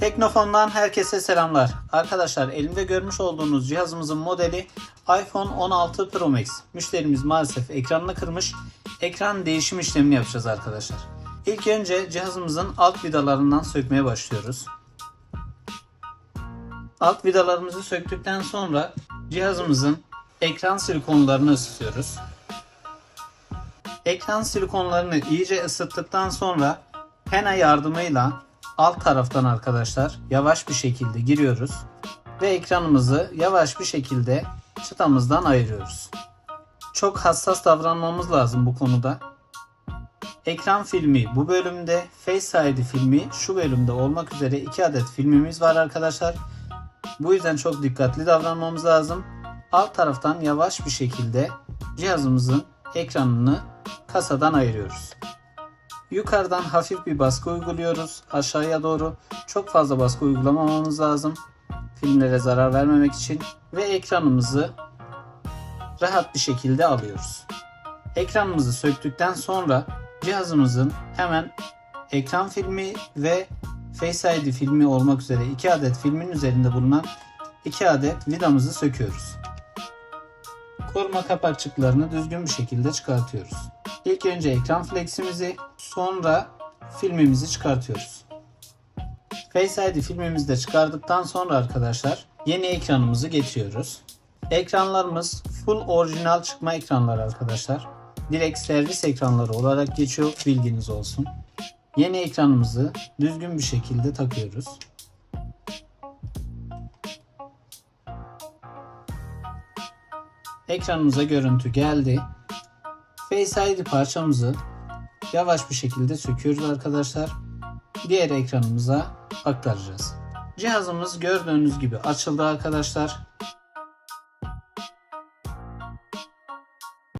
Teknofon'dan herkese selamlar. Arkadaşlar elimde görmüş olduğunuz cihazımızın modeli iPhone 16 Pro Max. Müşterimiz maalesef ekranını kırmış. Ekran değişim işlemini yapacağız arkadaşlar. İlk önce cihazımızın alt vidalarından sökmeye başlıyoruz. Alt vidalarımızı söktükten sonra cihazımızın ekran silikonlarını ısıtıyoruz. Ekran silikonlarını iyice ısıttıktan sonra pena yardımıyla alt taraftan arkadaşlar yavaş bir şekilde giriyoruz ve ekranımızı yavaş bir şekilde çıtamızdan ayırıyoruz. Çok hassas davranmamız lazım bu konuda. Ekran filmi bu bölümde, Face ID filmi şu bölümde olmak üzere 2 adet filmimiz var arkadaşlar. Bu yüzden çok dikkatli davranmamız lazım. Alt taraftan yavaş bir şekilde cihazımızın ekranını kasadan ayırıyoruz. Yukarıdan hafif bir baskı uyguluyoruz aşağıya doğru. Çok fazla baskı uygulamamamız lazım. Filmlere zarar vermemek için ve ekranımızı rahat bir şekilde alıyoruz. Ekranımızı söktükten sonra cihazımızın hemen ekran filmi ve Face ID filmi olmak üzere 2 adet filmin üzerinde bulunan 2 adet vidamızı söküyoruz. Koruma kapakçıklarını düzgün bir şekilde çıkartıyoruz. İlk önce ekran fleximizi, sonra filmimizi çıkartıyoruz. Face ID filmimizi de çıkardıktan sonra arkadaşlar yeni ekranımızı getiriyoruz. Ekranlarımız full orijinal çıkma ekranları arkadaşlar. Direkt servis ekranları olarak geçiyor bilginiz olsun. Yeni ekranımızı düzgün bir şekilde takıyoruz. Ekranımıza görüntü geldi. Face ID parçamızı yavaş bir şekilde söküyoruz arkadaşlar. Diğer ekranımıza aktaracağız. Cihazımız gördüğünüz gibi açıldı arkadaşlar.